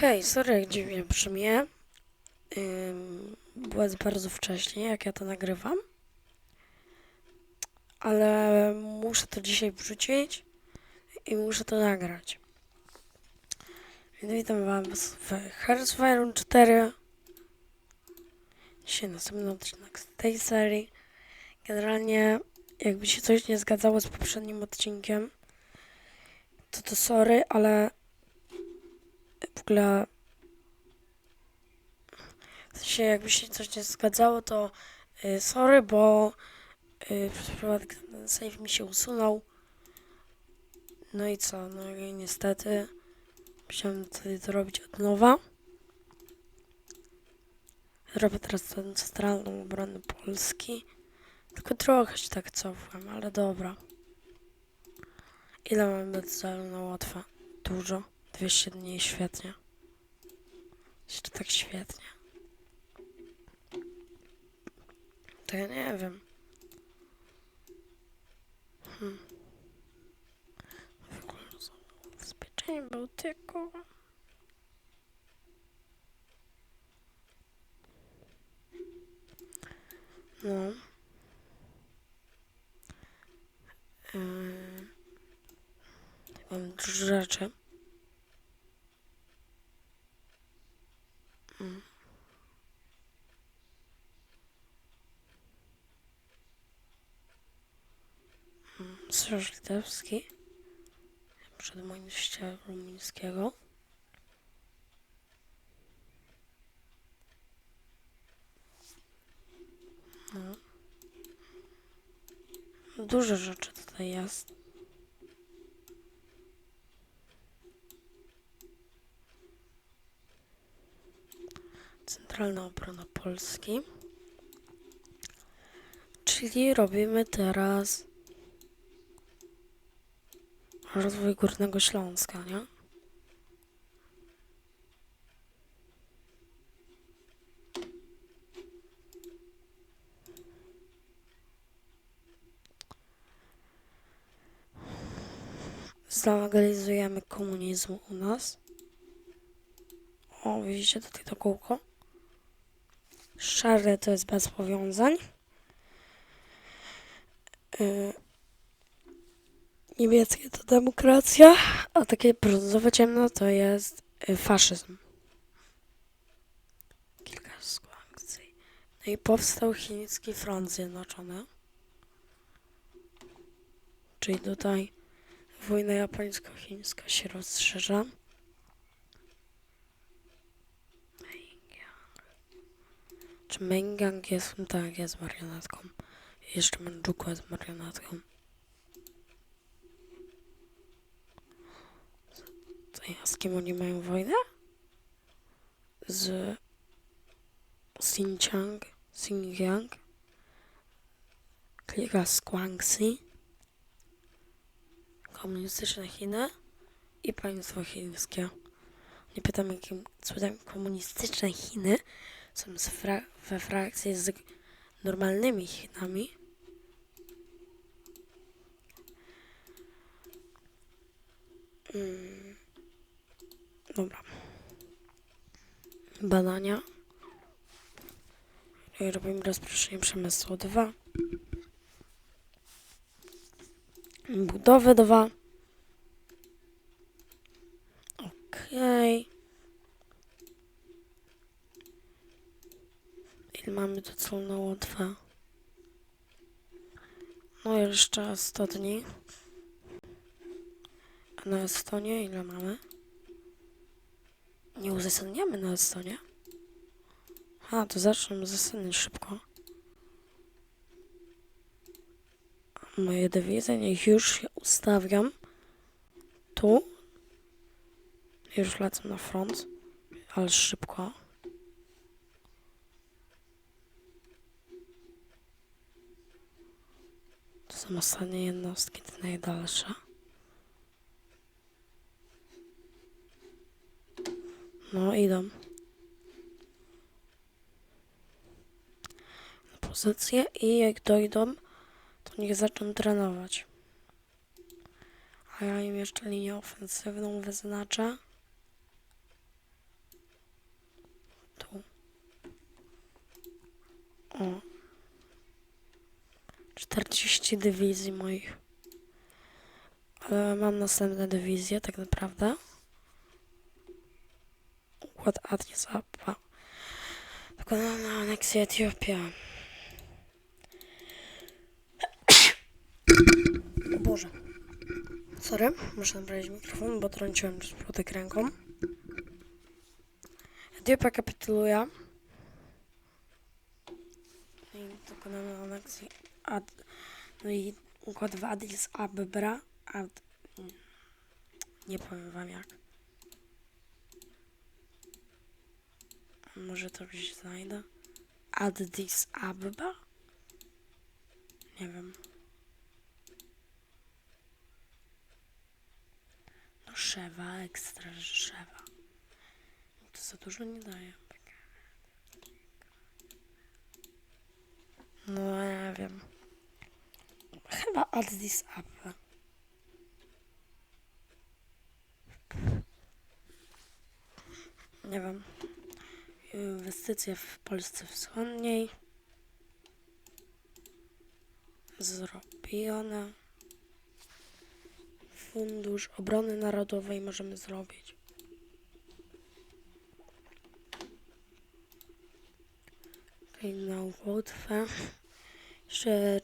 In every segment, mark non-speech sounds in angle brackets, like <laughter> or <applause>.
Hej, sorry, jak dziwnie brzmię. Ym, było bardzo wcześnie, jak ja to nagrywam. Ale muszę to dzisiaj wrzucić i muszę to nagrać. Więc witam Was w Hearthfire 4. Dzisiaj następny odcinek z tej serii. Generalnie, jakby się coś nie zgadzało z poprzednim odcinkiem, to to sorry, ale w ogóle w sensie jakby się coś nie zgadzało, to y, sorry, bo y, przez przypadek ten save mi się usunął. No i co? No i niestety musiałem wtedy to robić od nowa. Robię teraz tę centralną obronę Polski. Tylko trochę się tak cofłem, ale dobra. Ile mamy do celu na łatwe? Dużo. 200 dni, świetnie. Jeszcze tak świetnie. To ja nie wiem. Hmm. W ogóle Zabezpieczenie Bałtyku. No. Yy. Mam rzeczy. Mm. Mm, Sojusz Litewski. Przed moim ściele rumuńskiego. No. Dużo rzeczy tutaj jest. Centralna obrona Polski. Czyli robimy teraz rozwój Górnego Śląska, nie? Zalegalizujemy komunizm u nas. O, widzicie tutaj to kółko? Szare to jest bez powiązań. Yy, niemieckie to demokracja, a takie brązowe ciemno to jest y, faszyzm. Kilka sankcji. No i powstał chiński front zjednoczony. Czyli tutaj wojna japońsko-chińska się rozszerza. Czy Mengang jest? Tak, jest marionetką. Jeszcze Mandżuko jest marionetką. Z kim oni mają wojnę? Z Xinjiang, Xinjiang, klika z Guangxi, komunistyczne Chiny i państwo chińskie. Nie pytam, jakim cudem komunistyczne Chiny są fra we frakcji z normalnymi Chinami. Mm. Dobra. Badania. I robimy rozproszenie przemysłu 2. Budowę 2. Okej. Ile mamy do celną 2? No jeszcze 100 dni. A na Estonię ile mamy? Nie uzasadniamy na Estonię. A, to zacznę uzasadniać szybko. Moje dewizy niech już się ustawiam. Tu. Już lecę na front. Ale szybko. To są ostatnie jednostki, te najdalsze. No, idą. Na pozycję i jak dojdą, to niech zaczną trenować. A ja im jeszcze linię ofensywną wyznaczę. Tu. O. 40 dywizji moich. Ale mam następne dywizje, tak naprawdę. Układ Addis Ababa. Dokonana aneksja Etiopia. O <coughs> Boże. Sorry, muszę naprawić mikrofon, bo trąciłem przypadek ręką. Etiopia kapituluje. No i dokonano aneksji Ad... No i układ w Addis Abeba. Ad... Nie powiem wam jak. Może to gdzieś znajdę. Addis Abeba? Nie wiem. No szewa, ekstra szewa. To za dużo nie daje. No nie wiem. Chyba Addis Abeba. Nie wiem. Inwestycje w Polsce Wschodniej. Zrobione. Fundusz Obrony Narodowej możemy zrobić. Okej, na Łotwę. Jeszcze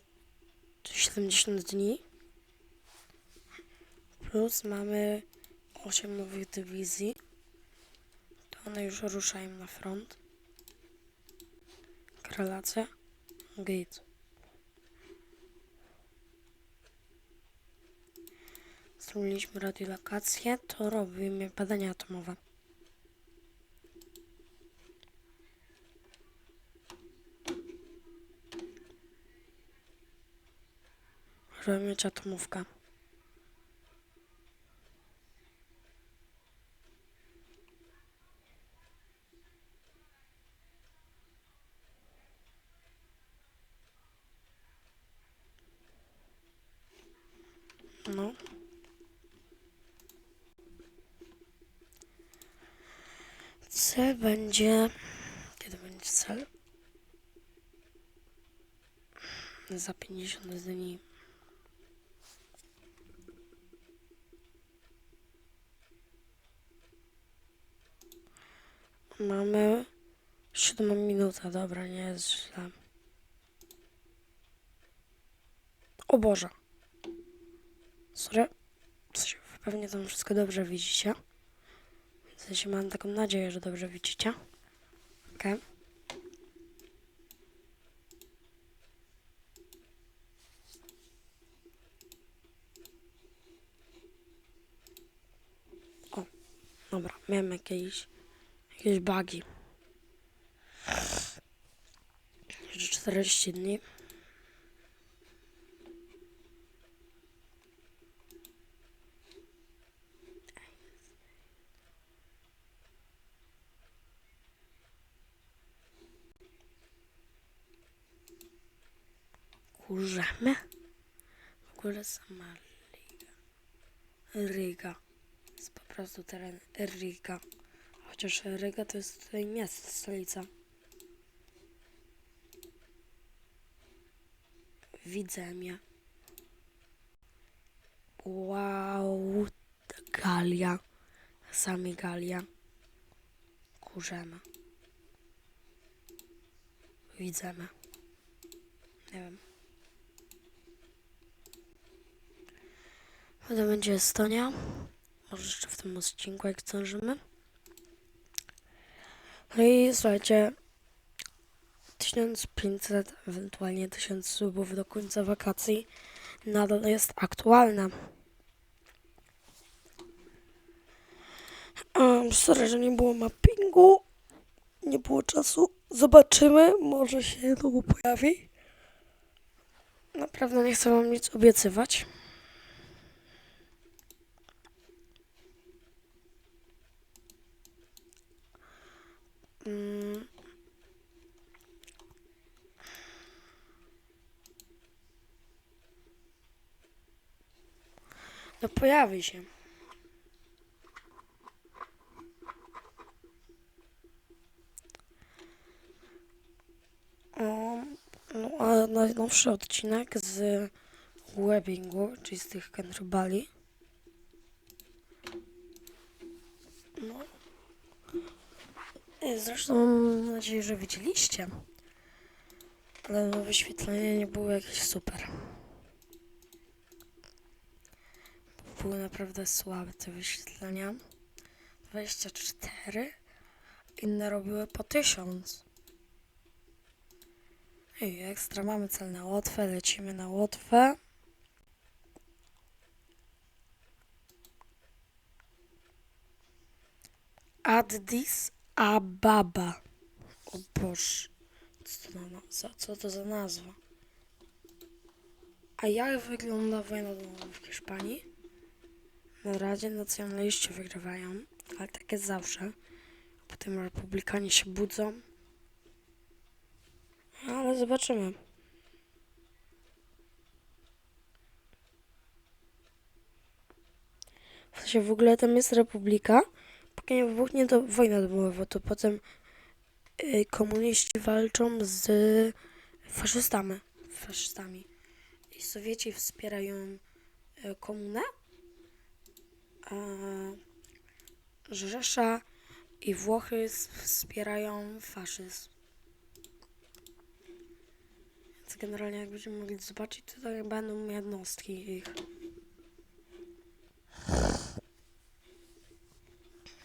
70 dni. Plus mamy 8 nowych dywizji. One już ruszają na front. Korelacja. Gate. Zrobiliśmy radiolokację, to robimy badania atomowe. Żeby mieć atomówkę. No. Cel będzie. Kiedy będzie cel? Za 50 dni. Mamy siódmą minutę, dobra, nie jest źle. O Boże. Sorry. Pewnie tam wszystko dobrze widzicie. W sensie mam taką nadzieję, że dobrze widzicie. Okej. O, dobra, miałem jakieś, jakieś bugi. Jeszcze 40 dni. Kurzemy? W ogóle sama Riga. Jest po prostu teren Riga. Chociaż Riga to jest tutaj miasto, stolica. Widzemia. Wow, Galia. Sami Galia. Kurzemy. Widzemy. Nie wiem. Potem będzie Estonia. Może jeszcze w tym odcinku, jak zdążymy. No i słuchajcie, 1500, ewentualnie 1000 subów do końca wakacji nadal jest aktualna. Um, sorry, że nie było mappingu. Nie było czasu. Zobaczymy, może się niedługo pojawi. Naprawdę nie chcę wam nic obiecywać. Mm. No pojawi się. O, a najnowszy odcinek z webbingu, czyli z tych kantrybali. No. Zresztą mam nadzieję, że widzieliście. Ale no, wyświetlenia nie były jakieś super. Były naprawdę słabe te wyświetlenia. 24. Inne robiły po 1000. I ekstra mamy cel na Łotwę, lecimy na Łotwę. Addis Ababa. O Boże, co to, na, za, co to za nazwa? A jak wygląda wojna domowa w Hiszpanii? Na razie nacjonaliści wygrywają, ale tak jest zawsze. Potem republikanie się budzą. Ale zobaczymy. W sensie w ogóle tam jest republika. Nie wybuchnie to wojna domowa, to potem y, komuniści walczą z faszystami. faszystami. I Sowieci wspierają y, komunę, a Rzesza i Włochy wspierają faszyzm. Więc generalnie jak będziemy mogli zobaczyć, to tak będą jednostki ich.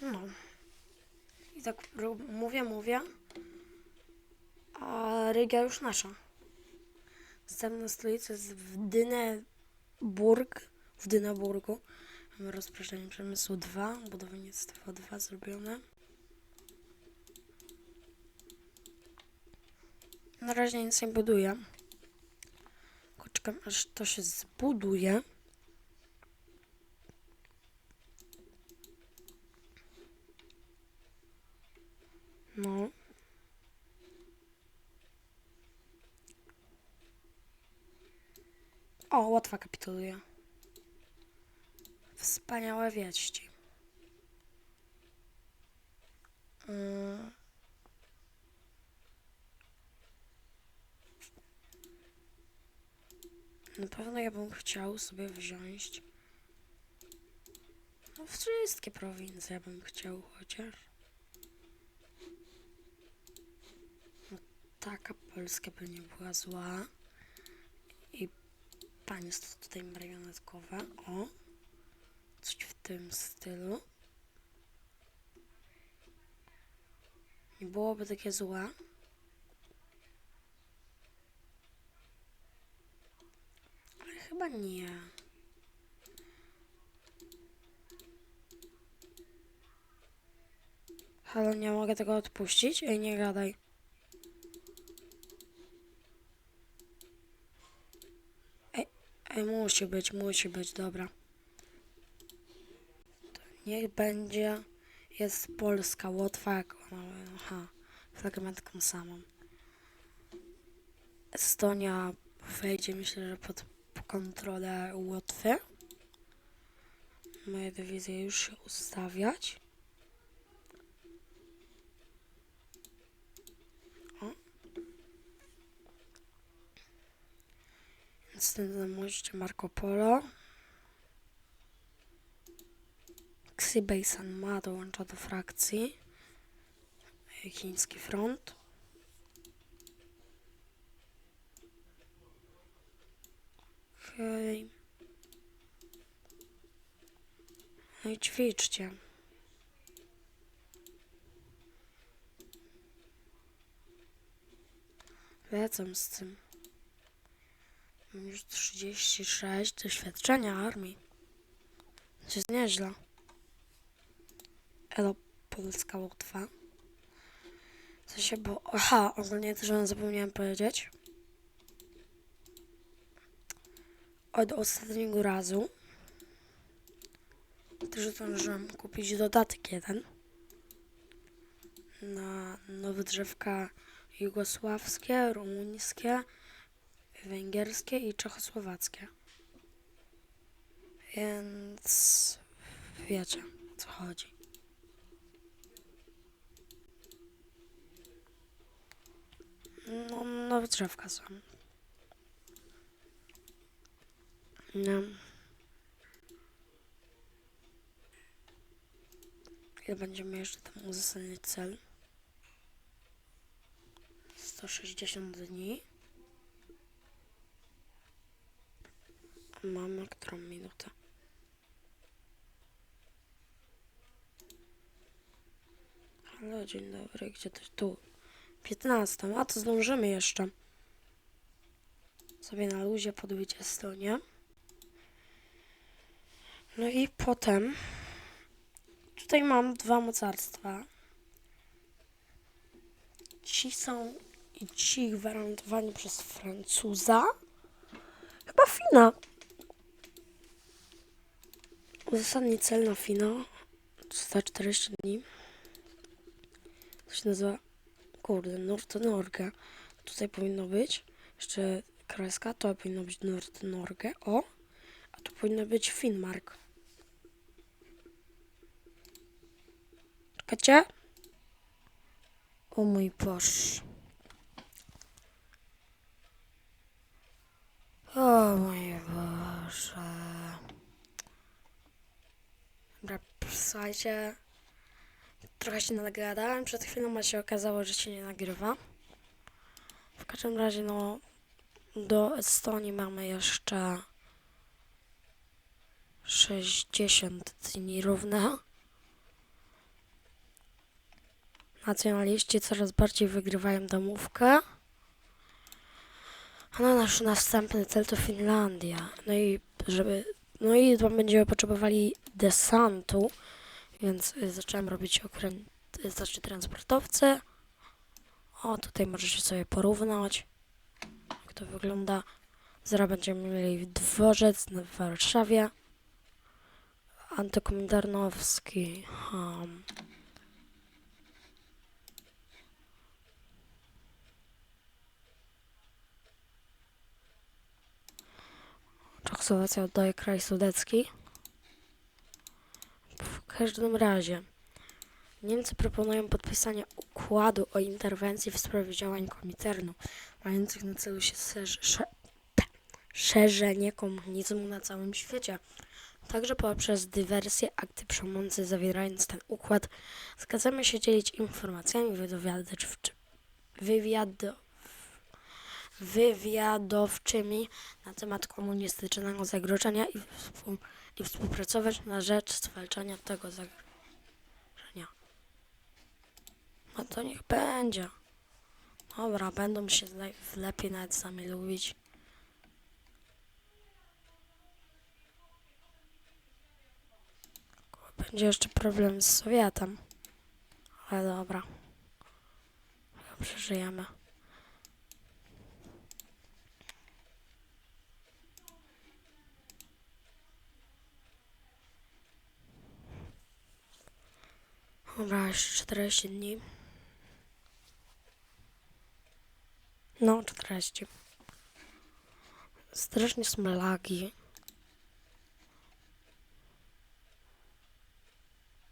No. I tak ro- mówię, mówię. A Ryga już nasza. Następna stolica jest w Dyneburg. W Dyneburgu. Mamy rozproszenie przemysłu 2, budownictwo 2 zrobione. Na razie nic nie buduję. Tylko Czekam aż to się zbuduje. No. O, Łotwa kapituluje. Wspaniałe wieści. Mm. Na pewno ja bym chciał sobie wziąć. No, wszystkie prowincje ja bym chciał chociaż. No, taka Polska by nie była zła. I państwo tutaj marionetkowe. O. Coś w tym stylu. Nie byłoby takie złe. Ale chyba nie. Halo, nie mogę tego odpuścić? Ej, nie gadaj. Musi być, musi być, dobra. Niech będzie, jest Polska, Łotwa, aha, fragmentką samą. Estonia wejdzie, myślę, że pod kontrolę Łotwy. Moje dywizje już się ustawiać. Następna moście Marco Polo. Xibeisan ma dołącza do frakcji. Chiński front. Okej. No i ćwiczcie. Lecę z tym. Mam już 36 doświadczenia armii. To jest nieźle. Elo, Polska Łotwa. Co się, bo... Aha, ogólnie też zapomniałem powiedzieć. Od ostatniego razu też zdążyłem kupić dodatek jeden na nowe drzewka jugosławskie, rumuńskie, węgierskie i czechosłowackie. Więc wiecie, co chodzi. No, nowe drzewka są. No. I będziemy jeszcze tam uzasadnić cel. 160 dni. Mamy którą minutę? Halo, dzień dobry, gdzie to tu? 15, a to zdążymy jeszcze. Sobie na luzie po 20, nie? No i potem tutaj mam dwa mocarstwa. Ci są i ci gwarantowani przez Francuza. Chyba Fina. Uzasadni cel na Fino. 140 dni. To się nazywa. Kurde, Nord-Norge. Tutaj powinno być. Jeszcze kreska. To powinno być Nord-Norge. O. A tu powinno być Finnmark. Czekacie? O mój Boże. O mój Boże. Dobra, słuchajcie. Trochę się nagadałem przed chwilą, a się okazało, że się nie nagrywa. W każdym razie, no, do Estonii mamy jeszcze 60 dni równe. Nacjonaliści coraz bardziej wygrywają domówkę. A na nasz następny cel to Finlandia. No i żeby. No i będziemy potrzebowali desantu, więc y, zacząłem robić okręt, y, znaczy transportowce. O, tutaj możecie sobie porównać, jak to wygląda. Zaraz będziemy mieli dworzec w Warszawie. Antykomendarnowski. Um, Czechosłowacja oddaje kraj sudecki. W każdym razie Niemcy proponują podpisanie układu o interwencji w sprawie działań Kominternu, mających na celu się szerz- sze- szerzenie komunizmu na całym świecie. Także poprzez dywersję, akty przemocy, zawierając ten układ, zgadzamy się dzielić informacjami wywiadowczy- wywiado- wywiadowczymi na temat komunistycznego zagrożenia i, współ, i współpracować na rzecz zwalczania tego zagrożenia. No to niech będzie. Dobra, będą się le- lepiej nawet sami lubić. Będzie jeszcze problem z Sowietem. Ale dobra. Przeżyjemy. Dobra, jeszcze 40 dni. No, 40. Strasznie są.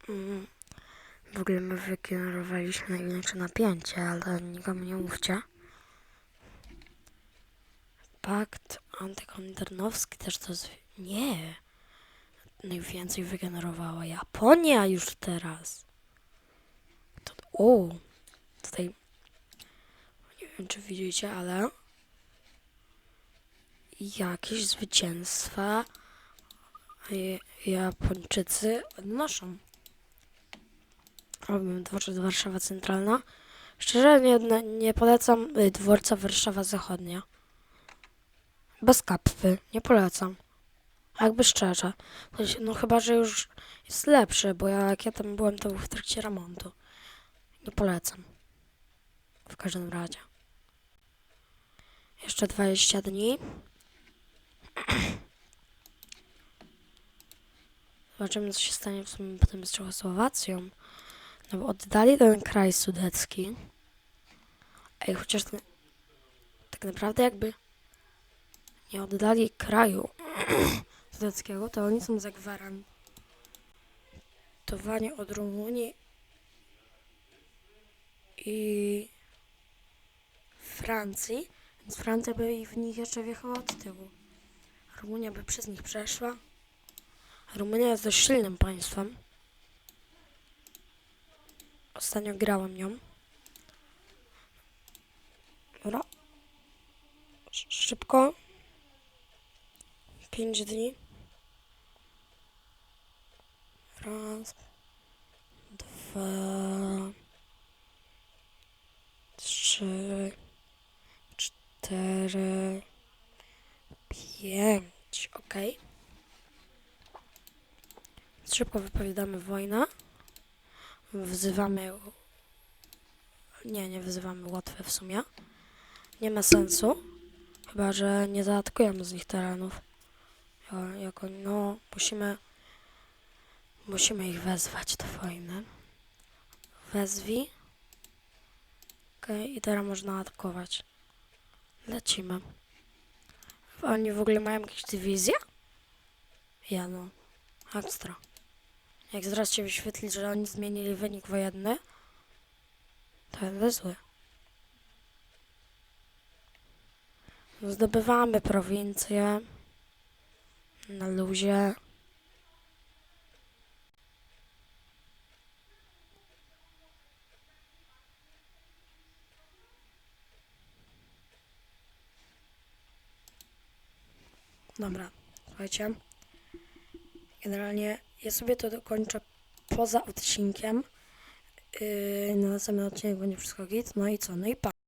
Mm. W ogóle my wygenerowaliśmy największe napięcie, ale nikomu nie mówcie. Pakt antykominternowski też to... Z... Nie. Najwięcej wygenerowała Japonia już teraz. O, tutaj nie wiem czy widzicie, ale jakieś zwycięstwa Japończycy odnoszą. Robimy dworzec Warszawa Centralna. Szczerze nie, nie- polecam y, dworca Warszawa Zachodnia. Bez kapwy, nie polecam. Jakby szczerze. No chyba, że już jest lepszy, bo ja, jak ja tam byłem, to był w trakcie remontu. Nie polecam. W każdym razie. Jeszcze 20 dni. <clears throat> Zobaczymy, co się stanie w sumie potem z Czechosłowacją. No bo oddali ten kraj sudecki. Ej, chociaż ten, tak naprawdę jakby nie oddali kraju <clears throat> sudeckiego, to oni są zagwarantowani od Rumunii i Francji, więc Francja by w nich jeszcze wjechała od tyłu. Rumunia by przez nich przeszła. Rumunia jest dość silnym państwem. Ostatnio grałem nią. Dobra. Sz- Szybko. 5 dni. Raz. Dwa. Trzy. Cztery. Pięć. Okej. Szybko wypowiadamy wojnę. Wzywamy. Nie, nie wyzywamy łatwe w sumie. Nie ma sensu. Chyba, że nie zaatakujemy z nich terenów. Ja- Jako, no, musimy. Musimy ich wezwać do wojny. Wezwij. Okej, i teraz można atakować. Lecimy. Oni w ogóle mają jakieś dywizje? Ja no. Ekstra. Jak zaraz się wyświetli, że oni zmienili wynik wojenny, to będę zły. Zdobywamy prowincję na luzie. Dobra, słuchajcie. Generalnie ja sobie to dokończę poza odcinkiem. Yy, na następny odcinek będzie wszystko git. No i co? No i pa.